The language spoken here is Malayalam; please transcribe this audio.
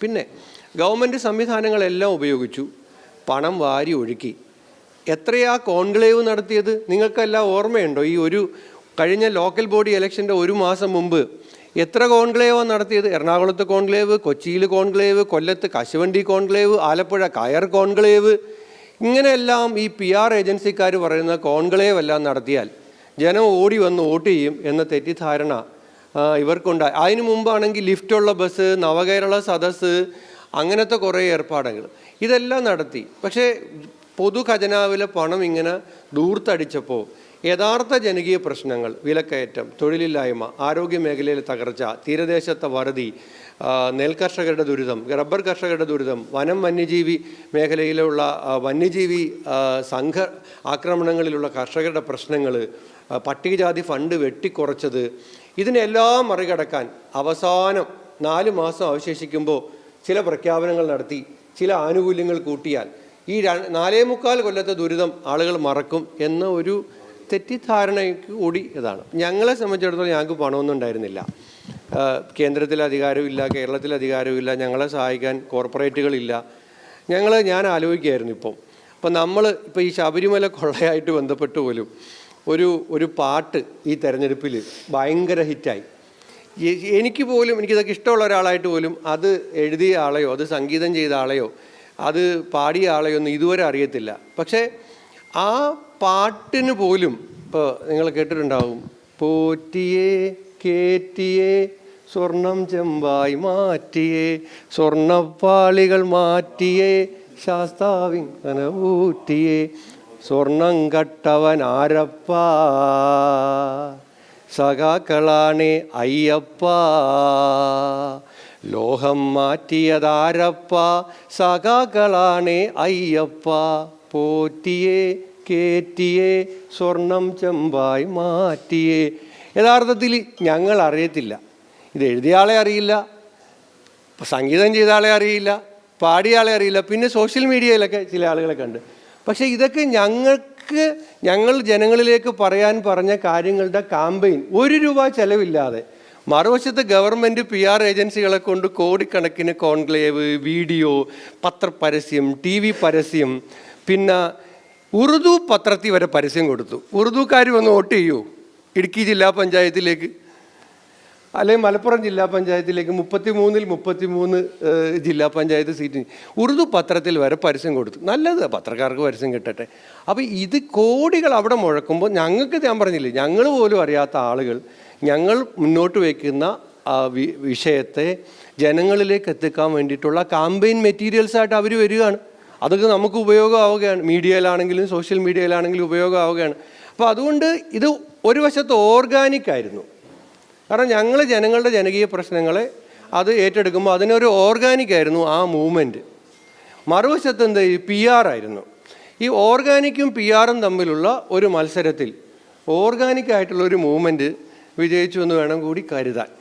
പിന്നെ ഗവൺമെന്റ് സംവിധാനങ്ങളെല്ലാം ഉപയോഗിച്ചു പണം വാരി ഒഴുക്കി. എത്രയാ കോൺക്ലേവ് നടത്തിയത്? നിങ്ങൾക്കെല്ലാം ഓർമ്മയുണ്ടോ? ഈ ഒരു കഴിഞ്ഞ ലോക്കൽ ബോഡി ഇലക്ഷന്റെ ഒരു മാസം മുമ്പ് എത്ര കോൺക്ലേവാണ് നടത്തിയത്? എറണാകുളത്ത് കോൺക്ലേവ് കൊച്ചിയിൽ കോൺക്ലേവ് കൊല്ലത്ത് കശുവണ്ടി കോൺക്ലേവ് ആലപ്പുഴ കയർ കോൺക്ലേവ്. ഇങ്ങനെയെല്ലാം ഈ പി ആർ ഏജൻസിക്കാർ പറയുന്ന കോൺക്ലേവ് എല്ലാം നടത്തിയാൽ ജനം ഓടി വന്ന് വോട്ട് ചെയ്യും എന്ന തെറ്റിദ്ധാരണ ഇവർക്കുണ്ടായി. അതിനു മുമ്പാണെങ്കിൽ ലിഫ്റ്റുള്ള ബസ് നവകേരള സദസ് അങ്ങനത്തെ കുറേ ഏർപ്പാടുകൾ ഇതെല്ലാം നടത്തി. പക്ഷേ പൊതു ഖജനാവിലെ പണം ഇങ്ങനെ ദൂർത്തടിച്ചപ്പോൾ യഥാർത്ഥ ജനകീയ പ്രശ്നങ്ങൾ വിലക്കയറ്റം തൊഴിലില്ലായ്മ ആരോഗ്യ മേഖലയിലെ തകർച്ച തീരദേശത്തെ വറുതി നെൽകർഷകരുടെ ദുരിതം റബ്ബർ കർഷകരുടെ ദുരിതം വനം വന്യജീവി മേഖലയിലുള്ള വന്യജീവി സംഘ ആക്രമണങ്ങളിലുള്ള കർഷകരുടെ പ്രശ്നങ്ങൾ പട്ടികജാതി ഫണ്ട് വെട്ടിക്കുറച്ചത് ഇതിനെല്ലാം മറികടക്കാൻ അവസാനം നാല് മാസം അവശേഷിക്കുമ്പോൾ ചില പ്രഖ്യാപനങ്ങൾ നടത്തി ചില ആനുകൂല്യങ്ങൾ കൂട്ടിയാൽ ഈ നാലേ മുക്കാൽ കൊല്ലത്തെ ദുരിതം ആളുകൾ മറക്കും എന്ന ഒരു തെറ്റിദ്ധാരണയ്ക്ക് കൂടി ഇതാണ്. ഞങ്ങളെ സംബന്ധിച്ചിടത്തോളം ഞങ്ങൾക്ക് പണമൊന്നും ഉണ്ടായിരുന്നില്ല. കേന്ദ്രത്തിൽ അധികാരമില്ല കേരളത്തിൽ അധികാരമില്ല ഞങ്ങളെ സഹായിക്കാൻ കോർപ്പറേറ്റുകളില്ല. ഞങ്ങൾ ഞാൻ ആലോചിക്കുകയായിരുന്നു ഇപ്പം. അപ്പം നമ്മൾ ഇപ്പോൾ ഈ ശബരിമല കൊള്ളയായിട്ട് ബന്ധപ്പെട്ട് പോലും ഒരു ഒരു പാട്ട് ഈ തെരഞ്ഞെടുപ്പിൽ ഭയങ്കര ഹിറ്റായി. എനിക്ക് പോലും എനിക്കിതൊക്കെ ഇഷ്ടമുള്ള ഒരാളായിട്ട് പോലും അത് എഴുതിയ ആളെയോ അത് സംഗീതം ചെയ്ത ആളെയോ അത് പാടിയ ആളെയോ ഒന്നും ഇതുവരെ അറിയത്തില്ല. പക്ഷേ ആ പാട്ടിന് പോലും ഇപ്പോൾ നിങ്ങൾ കേട്ടിട്ടുണ്ടാവും. പോറ്റിയേ കേറ്റിയേ സ്വർണം ചെമ്പായി മാറ്റിയേ സ്വർണപ്പാളികൾ മാറ്റിയേ ശാസ്താവിൻ കനവൂറ്റിയേ സ്വർണം കട്ടവൻ ആരപ്പ സഖാക്കളാണേ അയ്യപ്പ ലോഹം മാറ്റിയതാരപ്പ സഖാക്കളാണേ അയ്യപ്പ. പോറ്റിയേ കേറ്റിയേ സ്വർണം ചെമ്പായി മാറ്റിയേ. യഥാർത്ഥത്തിൽ ഞങ്ങൾ അറിയത്തില്ല. ഇത് എഴുതിയ ആളെ അറിയില്ല സംഗീതം ചെയ്ത ആളെ അറിയില്ല പാടിയ ആളെ അറിയില്ല പിന്നെ സോഷ്യൽ മീഡിയയിലൊക്കെ ചില ആളുകളെ കണ്ട്. പക്ഷേ ഇതൊക്കെ ഞങ്ങൾക്ക് ഞങ്ങൾ ജനങ്ങളിലേക്ക് പറയാൻ പറഞ്ഞ കാര്യങ്ങളുടെ കാമ്പയിൻ. ഒരു രൂപ ചിലവില്ലാതെ മറുവശത്ത് ഗവൺമെന്റ് പി ആർ ഏജൻസികളെ കൊണ്ട് കോടിക്കണക്കിന് കോൺക്ലേവ് വീഡിയോ പത്രപരസ്യം ടി വി പരസ്യം പിന്നെ ഉറുദു പത്രത്തിൽ വരെ പരസ്യം കൊടുത്തു. ഉറുദുക്കാർ വന്ന് വോട്ട് ചെയ്യൂ. ഇടുക്കി ജില്ലാ പഞ്ചായത്തിലേക്ക് അല്ലെങ്കിൽ മലപ്പുറം ജില്ലാ പഞ്ചായത്തിലേക്ക് മുപ്പത്തി മൂന്നിൽ മുപ്പത്തി മൂന്ന് ജില്ലാ പഞ്ചായത്ത് സീറ്റ്. ഉറുദു പത്രത്തിൽ വരെ പരസ്യം കൊടുത്തു. നല്ലത് പത്രക്കാർക്ക് പരസ്യം കിട്ടട്ടെ. അപ്പോൾ ഇത് കോടികൾ അവിടെ മുഴക്കുമ്പോൾ ഞങ്ങൾക്ക് ഞാൻ പറഞ്ഞില്ലേ ഞങ്ങൾ പോലും അറിയാത്ത ആളുകൾ ഞങ്ങൾ മുന്നോട്ട് വയ്ക്കുന്ന വിഷയത്തെ ജനങ്ങളിലേക്ക് എത്തിക്കാൻ വേണ്ടിയിട്ടുള്ള കാമ്പയിൻ മെറ്റീരിയൽസായിട്ട് അവർ വരികയാണ്. അതൊക്കെ നമുക്ക് ഉപയോഗമാവുകയാണ്. മീഡിയയിലാണെങ്കിലും സോഷ്യൽ മീഡിയയിലാണെങ്കിലും ഉപയോഗമാവുകയാണ്. അപ്പോൾ അതുകൊണ്ട് ഇത് ഒരു വശത്ത് ഓർഗാനിക് ആയിരുന്നു. കാരണം ഞങ്ങൾ ജനങ്ങളുടെ ജനകീയ പ്രശ്നങ്ങളെ അത് ഏറ്റെടുക്കുമ്പോൾ അതിനൊരു ഓർഗാനിക് ആയിരുന്നു ആ മൂവ്മെന്റ് മറുവശത്ത് എന്ത്? പി ആർ ആയിരുന്നു. ഈ ഓർഗാനിക്കും പി ആറും തമ്മിലുള്ള ഒരു മത്സരത്തിൽ ഓർഗാനിക് ആയിട്ടുള്ള ഒരു മൂവ്മെന്റ് വിജയിച്ചു എന്ന് വേണം കൂടി കരുതാൻ.